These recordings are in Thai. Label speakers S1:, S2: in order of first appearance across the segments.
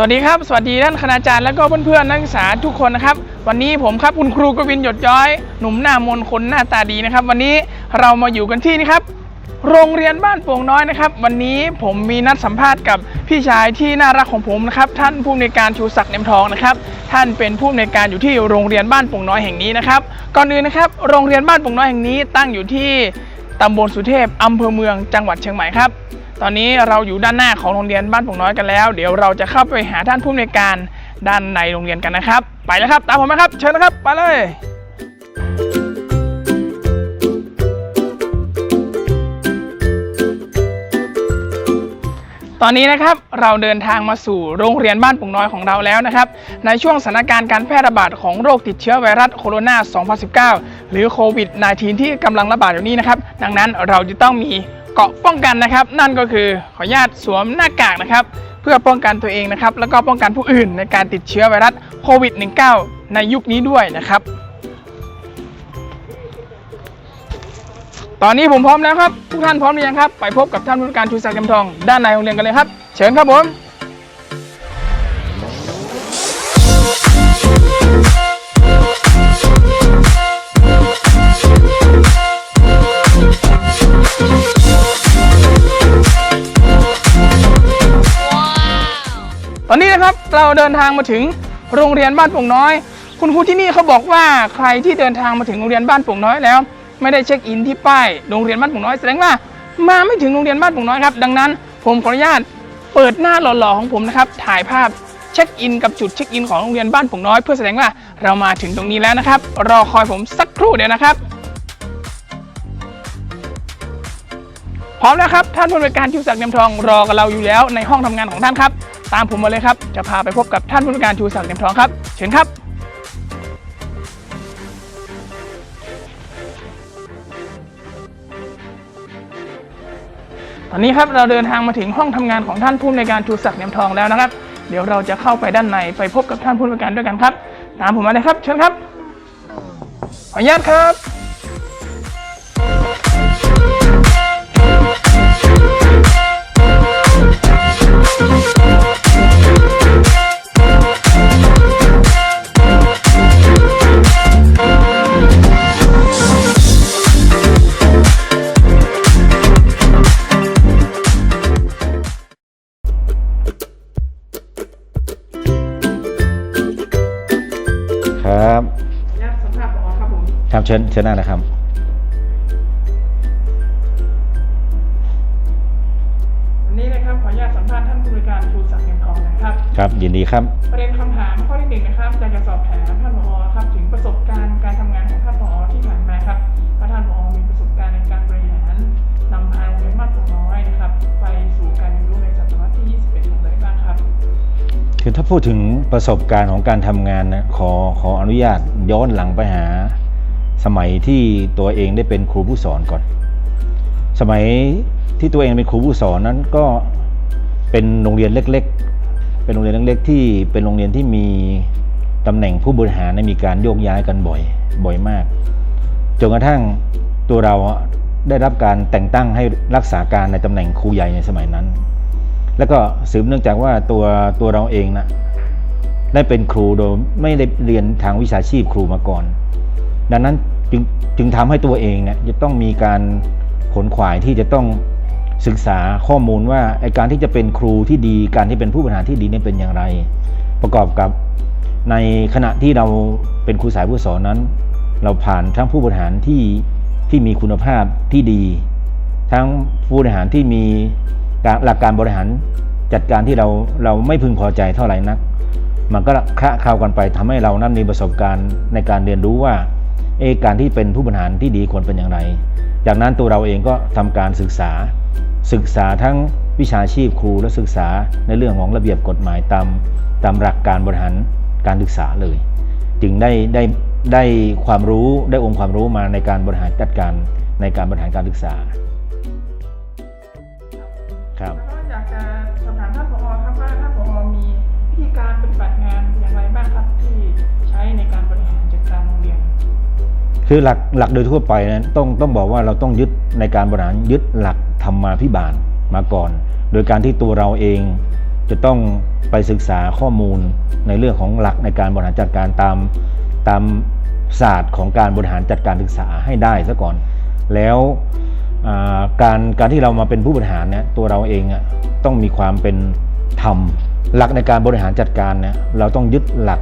S1: สวัสดีครับ สวัสดีท่านคณาจารย์และก็เพื่อนๆนักศึกษาทุกคนนะครับ วันนี้ผมครับคุณครูกวินหยดย้อย หนุ่มหน้ามนคนหน้าตาดีนะครับ วันนี้เรามาอยู่กันที่นี่ครับ โรงเรียนบ้านโป่งน้อยนะครับ วันนี้ผมมีนัดสัมภาษณ์กับพี่ชายที่น่ารักของผมนะครับ ท่านผู้อำนวยการชูศักดิ์เนียมทองนะครับ ท่านเป็นผู้อำนวยการอยู่ที่โรงเรียนบ้านโป่งน้อยแห่งนี้นะครับก่อนอื่นนะครับโรงเรียนบ้านโป่งน้อยแห่งนี้ตั้งอยู่ที่ตำบลสุเทพอำเภอเมืองจังหวัดเชียงใหม่ครับ ตอนนี้เราอยู่ด้านหน้าของโรงเรียนบ้านโป่งน้อยกันแล้ว เดี๋ยวเราจะเข้าไปหาท่านผู้อำนวยการด้านในโรงเรียนกันนะครับ ไปแล้วครับ ตามผมมาครับ เชิญนะครับ ไปเลย ตอนนี้นะครับเราเดินทางมาสู่โรงเรียนบ้านปุ่งน้อยของเราแล้วนะครับ ในช่วงสถานการณ์การแพร่ระบาดของโรคติดเชื้อไวรัสโคโรนา 2019 หรือโควิด -19 ที่กำลังระบาดอยู่นี้นะครับ ดังนั้นเราจะต้องมี เกาะป้องกันนะครับ นั่นก็คือขออนุญาตสวมหน้ากากนะครับ เพื่อป้องกันตัวเองนะครับ แล้วก็ป้องกันผู้อื่นในการติดเชื้อไวรัสโควิด -19 ในยุคนี้ด้วยนะครับ ตอนนี้ผมพร้อมแล้วครับทุกท่านพร้อมหรือยังครับ ไปพบกับท่านผู้การชูศักดิ์จำทอง ด้านในโรงเรียนกันเลยครับ เชิญครับผม ครับ เราเดินทางมาถึงโรงเรียนบ้านโป่งน้อย คุณครูที่นี่เขาบอกว่าใครที่เดินทางมาถึงโรงเรียนบ้านโป่งน้อยแล้ว ไม่ได้เช็คอินที่ป้ายโรงเรียนบ้านโป่งน้อยแสดงว่า มาไม่ถึงโรงเรียนบ้านโป่งน้อยครับ ดังนั้น ผมขออนุญาตเปิดหน้าหล่อๆของผมนะครับถ่ายภาพเช็คอินกับจุดเช็คอินของโรงเรียนบ้านโป่งน้อย เพื่อแสดงว่าเรามาถึงตรงนี้แล้วนะครับ รอคอยผมสักครู่เดียวนะครับพร้อมแล้วครับท่านผู้บริการชูศักดิ์เนียมทองรอกับเราอยู่แล้วในห้องทำงานของท่านครับ ตามผมมาเลยครับ จะพาไปพบกับท่านผู้การชูศักดิ์เนียมทองครับ เชิญครับ ตอนนี้ครับเราเดินทางมาถึงห้องทำงานของท่านผู้ในการชูศักดิ์เนียมทองแล้วนะครับ เดี๋ยวเราจะเข้าไปด้านในไปพบกับท่านผู้ในการด้วยกันครับ ตามผมมาเลยครับ เชิญครับ ขออนุญาตครับ สัมภาษณ์ผอครับผม
S2: ครับเชิญเชิญหน้านะครับ
S1: วันนี้นะครับขออนุญาตสัมภาษณ์ท่านผู้บริการชูศักดิ์เนียมทองนะครับ
S2: ครับยินดีครับ
S1: ประเด็นคำถามข้อที่หนึ่งนะครับอยากจะสอบถามท่านผอครับถึงประสบการณ์การทำงาน คือ
S2: ถ้าพูดถึงประสบการณ์ของการทำงานนะขอขออนุญาตย้อนหลังไปหา สมัยที่ตัวเองได้เป็นครูผู้สอนก่อน สมัยที่ตัวเองเป็นครูผู้สอนนั้นก็เป็นโรงเรียนเล็ก ๆ เป็นโรงเรียนเล็กๆ ที่เป็นโรงเรียนที่มีตำแหน่งผู้บริหารนมีการโยกย้ายกันบ่อยบ่อยมากจนกระทั่งตัวเราได้รับการแต่งตั้งให้รักษาการในตำแหน่งครูใหญ่ในสมัยนั้น แล้วก็สืบเนื่องจากว่าตัวตัวเราเองนะได้เป็นครูโดยไม่ได้เรียนทางวิชาชีพครูมาก่อน ดังนั้นจึงจึงทำให้ตัวเองเนี่ยจะต้องมีการขนขวายที่จะต้องศึกษาข้อมูลว่าไอการที่จะเป็นครูที่ดีการที่เป็นผู้บริหารที่ดีเนี่ยเป็นอย่างไร ประกอบกับในขณะที่เราเป็นครูสายผู้สอนนั้น เราผ่านทั้งผู้บริหารที่ที่มีคุณภาพที่ดี ทั้งผู้บริหารที่มี การหลักการบริหารจัดการที่เราเราไม่พึงพอใจเท่าไหร่นัก มันก็คละเคล้ากันไปทำให้เรานั้นมีประสบการณ์ในการเรียนรู้ว่าเอการที่เป็นผู้บริหารที่ดีควรเป็นอย่างไร จากนั้นตัวเราเองก็ทำการศึกษา ศึกษาทั้งวิชาชีพครูและศึกษาในเรื่องของระเบียบกฎหมายตามตามหลักการบริหารการศึกษาเลย จึงได้ได้ได้ความรู้ได้องค์ความรู้มาในการบริหารจัดการในการบริหารการศึกษาา
S1: กจะสอบถามท่านผอครับว่าท่านผอมีวิธีการปฏิบัติงานอย่างไรบ้างครับที่ใช้ในการบริหารจัดการโรงเรียน
S2: คือหลักหลักโดยทั่วไปนะต้องต้องบอกว่าเราต้องยึดในการบริหารยึดหลักธรรมาภิบาลมาก่อน โดยการที่ตัวเราเองจะต้องไปศึกษาข้อมูลในเรื่องของหลักในการบริหารจัดการตามตามศาสตร์ของการบริหารจัดการศึกษาให้ได้ซะก่อน แล้ว การการที่เรามาเป็นผู้บริหารเนี่ยตัวเราเองอะต้องมีความเป็นธรรม หลักในการบริหารจัดการเนี่ยเราต้องยึดหลัก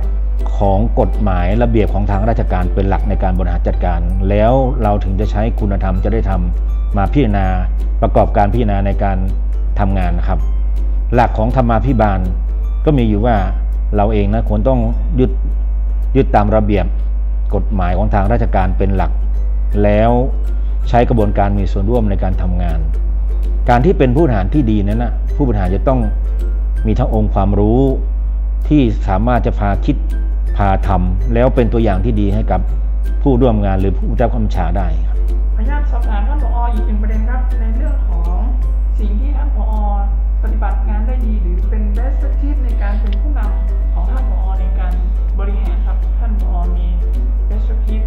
S2: ของกฎหมายระเบียบของทางราชการเป็นหลักในการบริหารจัดการ แล้วเราถึงจะใช้คุณธรรมจะได้ทำมาพิจารณาประกอบการพิจารณาในการทำงานนะครับ หลักของธรรมาภิบาล ก็มีอยู่ว่าเราเองนะควรต้องยึดยึดตามระเบียบกฎหมายของทางราชการเป็นหลัก แล้ว ใช้กระบวนการมีส่วนร่วมในการทำงาน การที่เป็นผู้บริหารที่ดีนั้นนะผู้บริหารจะต้องมีทั้งองค์ความรู้ที่สามารถจะพาคิดพาทำแล้วเป็นตัวอย่างที่ดีให้กับผู้ร่วมงานหรือผู้รับคำชาได้ครับ
S1: ขออนุญาตสอบถามท่านผออีกหนึ่งประเด็นครับในเรื่องของสิ่งที่ท่านผอปฏิบัติงานได้ดี หรือเป็น best practice ในการเป็นผู้นำของท่านผอในการบริหารครับท่านผอมี best practice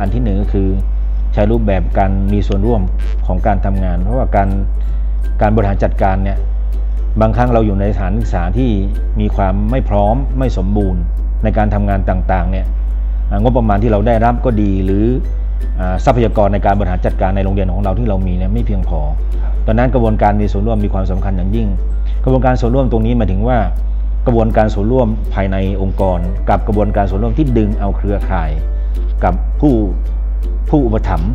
S2: อันที่หนึ่งก็คือใช้รูปแบบการมีส่วนร่วมของการทำงาน เพราะว่าการการบริหารจัดการเนี่ยบางครั้งเราอยู่ในสถานศึกษาที่มีความไม่พร้อมไม่สมบูรณ์ในการทำงานต่างๆเนี่ยอ่างบประมาณที่เราได้รับก็ดีหรืออาทรัพยากรในการบริหารจัดการในโรงเรียนของเราที่เรามีเนี่ยไม่เพียงพอดังนั้นกระบวนการมีส่วนร่วมมีความสำคัญอย่างยิ่ง กระบวนการส่วนร่วมตรงนี้หมายถึงว่ากระบวนการส่วนร่วมภายในองค์กร กับกระบวนการส่วนร่วมที่ดึงเอาเครือข่าย กับผู้ผู้อุปถัมภ์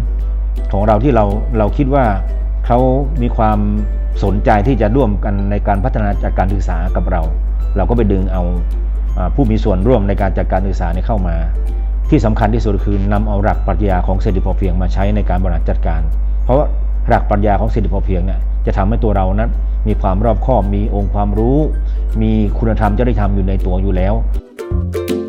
S2: ของเราที่เราเราคิดว่าเขามีความสนใจที่จะร่วมกันในการพัฒนาจัดการศึกษากับเรา เราก็ไปดึงเอาผู้มีส่วนร่วมในการจัดการศึกษานี้เข้ามา ที่สำคัญที่สุดคือนำเอาหลักปรัชญาของเศรษฐกิจพอเพียงมาใช้ในการบริหารจัดการ เพราะว่าหลักปรัชญาของเศรษฐกิจพอเพียงเนี่ยจะทำให้ตัวเรานั้นมีความรอบคอบมีองค์ความรู้ มีคุณธรรมจริยธรรมอยู่ในตัวอยู่แล้ว
S1: ท่า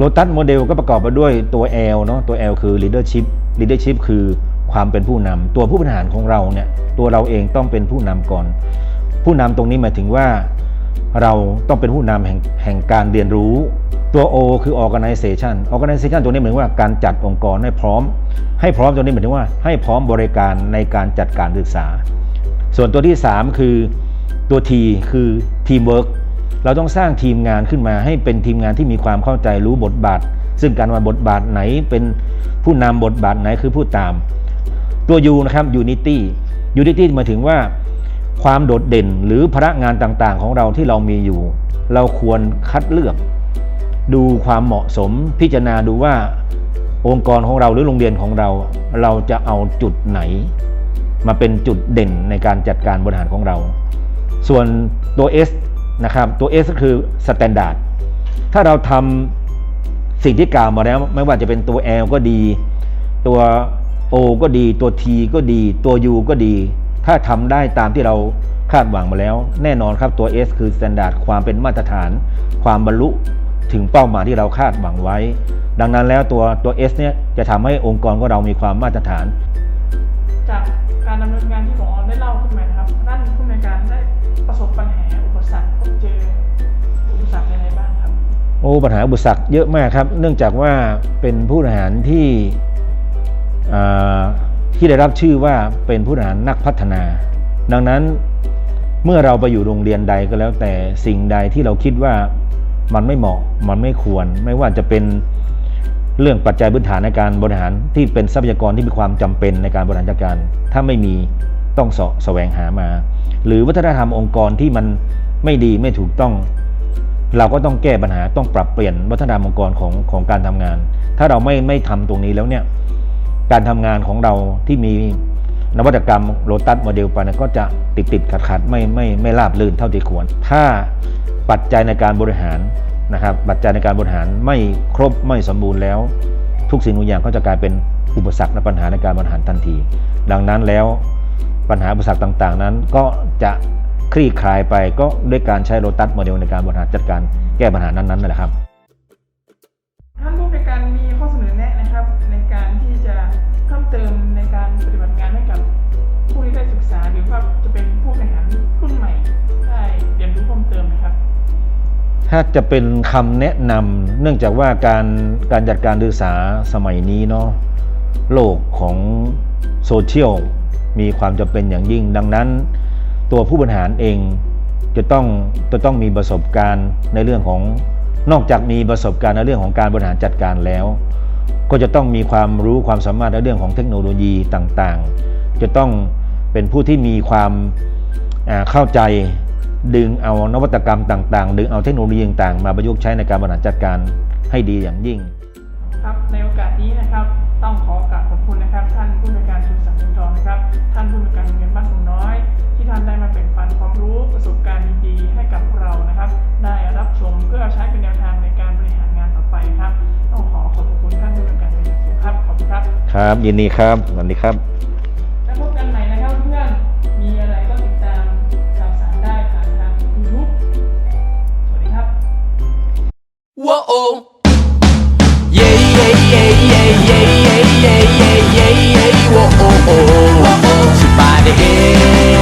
S1: โ o
S2: ตัสโมเดลก็ประกอบไปด้วยตัว L เนาะตัว L คือ leadership leadership คือความเป็นผู้นำตัวผู้บริหารของเราเนี่ยตัวเราเองต้องเป็นผู้นำก่อน ผู้นำตรงนี้หมายถึงว่า เราต้องเป็นผู้นำแห่งแห่งการเรียนรู้ ตัว O คือ organization organization ตัวนี้หมายถึงว่าการจัดองค์กรให้พร้อม ให้พร้อมตัวนี้หมายถึงว่าให้พร้อมบริการในการจัดการศึกษา ส่วนตัวที่ 3 คือตัว T คือ teamwork เราต้องสร้างทีมงานขึ้นมาให้เป็นทีมงานที่มีความเข้าใจรู้บทบาท ซึ่งการว่าบทบาทไหนเป็นผู้นำบทบาทไหนคือผู้ตาม ตัว U นะครับ Unity Unity หมายถึงว่าความโดดเด่นหรือพระงานต่างๆ ของเราที่เรามีอยู่ เราควรคัดเลือก ดูความเหมาะสมพิจารณาดูว่าองค์กรของเราหรือโรงเรียนของเรา เราจะเอาจุดไหน มาเป็นจุดเด่นในการจัดการบริหารของเรา ส่วนตัว S นะครับตัว S ก็คือ Standard ถ้าเราทำสิ่งที่กล่าวมาแล้ว ไม่ว่าจะเป็นตัว L ก็ดี ตัว O ก็ดี ตัว T ก็ดีตัว U ก็ดี ถ้าทำได้ตามที่เราคาดหวังมาแล้ว แน่นอนครับตัว S คือ Standard ความเป็นมาตรฐาน ความบรรลุถึงเป้าหมายที่เราคาดหวังไว้ ดังนั้นแล้วตัวตัว S เนี่ยจะทำให้องค์กรของเรามีความมาตรฐาน
S1: จากการดำเนินงาน
S2: โอ้ปัญหาอุปสรรคเยอะมากครับ เนื่องจากว่าเป็นผู้บริหารที่ที่ได้รับชื่อว่าเป็นผู้บริหารนักพัฒนา ดังนั้นเมื่อเราไปอยู่โรงเรียนใดก็แล้ว แต่สิ่งใดที่เราคิดว่ามันไม่เหมาะมันไม่ควร ไม่ว่าจะเป็นเรื่องปัจจัยพื้นฐานในการบริหารที่เป็นทรัพยากรที่มีความจำเป็นในการบริหารจัดการ ถ้าไม่มีต้องเสาะแสวงหามา หรือวัฒนธรรมองค์กรที่มันไม่ดีไม่ถูกต้อง เราก็ต้องแก้ปัญหาต้องปรับเปลี่ยนวัฒนธรรมองค์กรของของการทำงาน ถ้าเราไม่ไม่ทำตรงนี้แล้วเนี่ยการทำงานของเราที่มีนวัตกรรมโ o ตัสโมเดลไปนยก็จะติดติดขัดขัดไม่ไม่ไม่ราบรื่นเท่าที่ควร ถ้าปัจจัยในการบริหารนะครับปัจจัยในการบริหารไม่ครบไม่สมบูรณ์แล้ว ทุกสิ่งทุกอย่างก็จะกลายเป็นอุปสรรคและปัญหาในการบริหารทันที ดังนั้นแล้วปัญหาอุปสรรคต่างๆ นั้นก็จะ คลี่คลายไปก็ด้วยการใช้โ o ตัสโมเดลในการบริหารจัดการแก้ปัญหานั้นๆนั่นแหละครับ
S1: ท่านผู้ในวยการมีข้อเสนอแนะนะครับ ในการที่จะเพิ่มเติมในการปฏิบัติงานให้กับผู้ที่ได้ศึกษาหรือว่าจะเป็นผู้บริหารรุ่นใหม่ได้เรียนรู้เพิ่มเติมนะครับ
S2: ถ้าจะเป็นคำแนะนำเนื่องจากว่าการการจัดการศึกษาสมัยนี้เนาะโลกของโซเชียลมีความจำเป็นอย่างยิ่งดังนั้น ตัวผู้บริหารเองจะต้องจะต้องมีประสบการณ์ในเรื่องของนอกจากมีประสบการณ์ในเรื่องของการบริหารจัดการแล้ว ก็จะต้องมีความรู้ความสามารถในเรื่องของเทคโนโลยีต่างๆ จะต้องเป็นผู้ที่มีความเข้าใจดึงเอานวัตกรรมต่างๆ ดึงเอาเทคโนโลยีต่างๆ มาประยุกต์ใช้ในการบริหารจัดการให้ดีอย่างยิ่ง
S1: ครับในโอกาสนี้นะครับต้องขอกราบ ดีๆ ให้กับพวกเรานะครับ ได้รับชมเพื่อใช้เป็นแนวทางในการบริหารงานต่อไปครับต้องขอขอบคุณท่านผู้ในวยการเป็นอย่างสูงครับขอบคุณครับ
S2: ครับ ยินดีครับสวัสดีครับ
S1: แล้วพบกันใหม่นะครับเพื่อนๆมีอะไรก็ติดตามข่าวสารได้ผ่านทาง YouTube สวัสดีครับ
S3: Whoa. Yeah, yeah, yeah, yeah, yeah, yeah, yeah, yeah, yeah, yeah. Whoa, oh, oh. Somebody, hey.